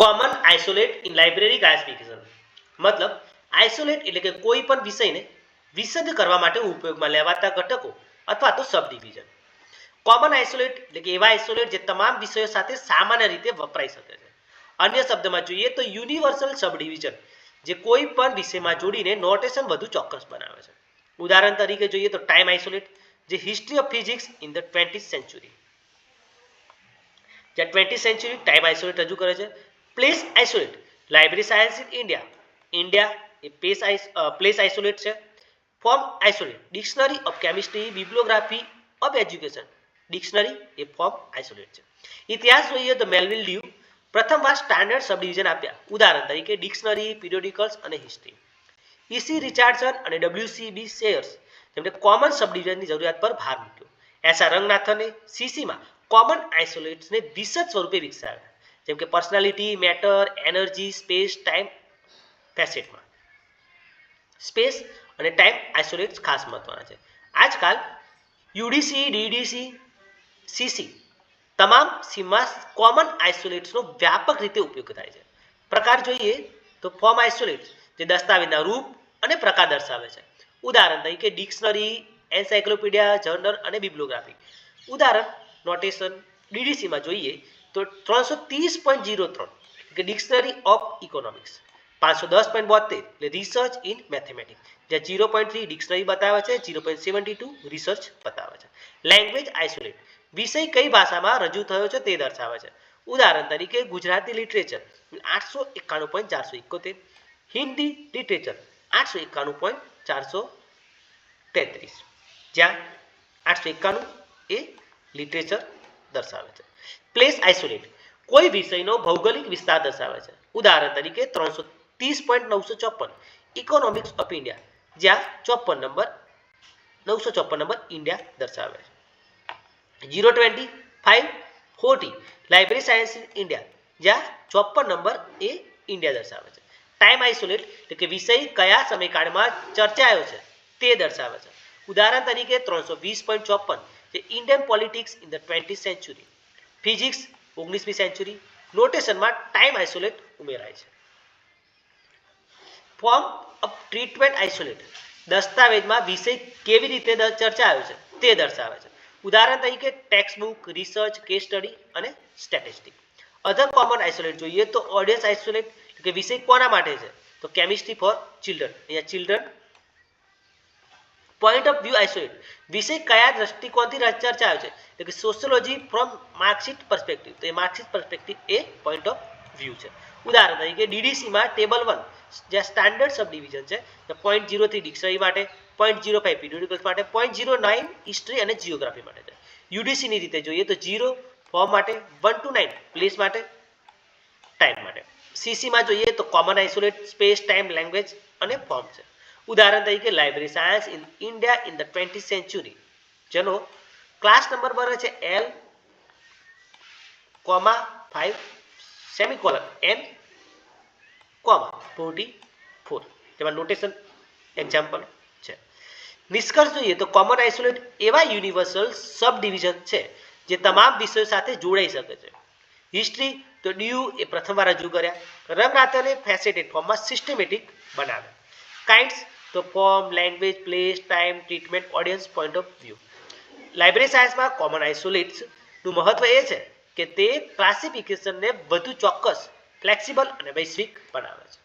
Common isolate in library classification મતલબ isolate એટલે કે કોઈ પણ વિષયને વિશદ કરવા માટે ઉપયોગમાં લેવાતા ઘટકો અથવા તો સબ ડિવિઝન કોમન આઇસોલેટ એટલે કે એવા આઇસોલેટ જે તમામ વિષયો સાથે સામાન્ય રીતે વપરાઈ શકે છે. અન્ય શબ્દમાં જોઈએ તો યુનિવર્સલ સબ ડિવિઝન જે કોઈ પણ વિષયમાં જોડીને નોટેશન વધુ ચોક્કસ બનાવે છે. ઉદાહરણ તરીકે જોઈએ તો ટાઈમ આઇસોલેટ જે history of physics in the twenty century જ્યાં ટ્વેન્ટી સેન્ચુરી ટાઈમ આઇસોલેટ રજૂ કરે છે. Place isolate library science in India India A place place isolate છે. Form isolate dictionary of chemistry bibliography of education dictionary A form isolate છે. ઇતિહાસ જોઈએ તો Melvil Dewey પ્રથમવાર સ્ટાન્ડર્ડ સબ ડિવિઝન આપ્યા. ઉદાહરણ તરીકે ડિક્શનરી પીરિયોડિકલ્સ અને હિસ્ટ્રી ઇસી રિચાર્ડસન અને ડબ્લ્યુસીબી શેયર્સ તેમણે કોમન સબ ડિવિઝનની જરૂરિયાત પર ભાર મૂક્યો. એસા રંગનાથને સીસીમાં કોમન આઇસોલેટ્સને વિશદ સ્વરૂપે વિકસાવ્યા. જેમ કે personality matter energy space time ફેસેટમાં space અને ટાઈમ આઇસોલેટ્સ ખાસ મહત્વના છે. આજકાલ યુડીસી ડીડીસી સીસી તમામ સીમમાં કોમન આઇસોલેટ્સનો વ્યાપક રીતે ઉપયોગ થાય છે. પ્રકાર જોઈએ તો ફોર્મ આઇસોલેટ્સ જે દસ્તાવેજના રૂપ અને પ્રકાર દર્શાવે છે. ઉદાહરણ તરીકે ડિક્શનરી એન્સાયક્લોપીડિયા જર્નલ અને બિબ્લોગ્રાફી ઉદાહરણ નોટેશન ડીડીસીમાં જોઈએ તો ત્રણસો ત્રીસ પોઈન્ટ જીરો ત્રણ કે ડિક્શનરી ઓફ ઇકોનોમિક્સ પાંચસો દસ પોઈન્ટ બોતેર એટલે રિસર્ચ ઇન મેથેમેટિક્સ જ્યાં ઝીરો પોઈન્ટ થ્રી ડિક્શનરી બતાવે છે zero point seventy two research બતાવે છે. લેંગ્વેજ આઇસોલેટ વિષય કઈ ભાષામાં રજૂ થયો છે તે દર્શાવે છે. ઉદાહરણ તરીકે ગુજરાતી લિટરેચર આઠસો એકાણું પોઈન્ટ ચારસો એકોતેર. હિન્દી લિટરેચર આઠસો એકાણું પોઈન્ટ ચારસો તેત્રીસ. જ્યાં આઠસો એકાણું એ લિટરેચર દર્શાવે છે. પ્લેસ આઇસોલેટ કોઈ વિષયનો ભૌગોલિક વિસ્તાર દર્શાવે છે. ઉદાહરણ તરીકે ત્રણસો ત્રીસ પોઈન્ટ નવસો ચોપન. ઇકોનોમિક્સ ઓફ ઇન્ડિયા જ્યાં ચોપન નંબર, નવસો ચોપન નંબર ઇન્ડિયા દર્શાવે છે. Zero twenty five forty library science in India જ્યાં ચોપન નંબર એ ઇન્ડિયા દર્શાવે છે. ટાઈમ આઇસોલેટ એટલે કે વિષય કયા સમયકાળમાં ચર્ચાયો છે, તે દર્શાવે છે. ઉદાહરણ તરીકે ત્રણસો વીસ પોઈન્ટ ચોપન. જે Indian politics in the twenty century physics ઓગણીસમી સેન્ચુરી નોટેશનમાં ટાઈમ આઇસોલેટ ઉમેરાય છે. ફોર્મ ઓફ ટ્રીટમેન્ટ આઇસોલેટ દસ્તાવેજમાં વિષય કેવી રીતે ચર્ચા ચર્ચાયો છે તે દર્શાવે છે. ઉદાહરણ તરીકે text book research case study અને સ્ટેટિસ્ટિક અધર કોમન આઇસોલેટ જોઈએ તો ઓડિયન્સ આઇસોલેટ કે વિષય કોના માટે છે? તો કેમિસ્ટ્રી ફોર ચિલ્ડ્રન અહીંયા children point of view isolate વિષય કયા દ્રષ્ટિકોણથી ચર્ચા આવે છે? એટલે કે સોશિયોલોજી ફ્રોમ માર્કશીટ પર્સપેક્ટિવ તો એ માર્કશીટ પર્સપેક્ટિવ એ પોઈન્ટ ઓફ વ્યૂ છે. ઉદાહરણ તરીકે ડીડીસીમાં ટેબલ વન જ્યાં સ્ટાન્ડર્ડ સબ ડિવિઝન છે પોઈન્ટ જીરો થ્રી ડિક્શનરી માટે પોઈન્ટ ઝીરો ફાઈવ પીરિયોડિકલ્સ માટે પોઈન્ટ ઝીરો નાઇન હિસ્ટ્રી અને જીઓગ્રાફી માટે છે. યુડીસીની રીતે જોઈએ તો જીરો ફોર્મ માટે વન ટુ નાઇન પ્લેસ માટે ટાઈમ માટે. સીસીમાં જોઈએ તો common isolate space time language અને ફોર્મ છે. ઉદાહરણ તરીકે library science in India in the twenty century જેનો ક્લાસ નંબર બને છે L comma five semicolon N comma forty four તેમાં નોટેશન એક્ઝામ્પલ છે. નિષ્કર્ષ જોઈએ તો કોમન આઇસોલેટ એવા યુનિવર્સલ સબ ડિવિઝન છે જે તમામ વિષયો સાથે જોડાઈ શકે છે. હિસ્ટ્રી તો ડીયુ એ પ્રથમવાર રજૂ કર્યા. રંગનાથને ફેસેટેડ ફોર્મમાં સિસ્ટમેટિક બનાવ્યા. કાઇન્ડ્સ તો form language place time treatment audience point of view library સાયન્સમાં કોમન આઇસોલેટ્સનું મહત્વ એ છે કે તે ક્લાસિફિકેશનને વધુ ચોક્કસ ફ્લેક્સિબલ અને વૈશ્વિક બનાવે છે.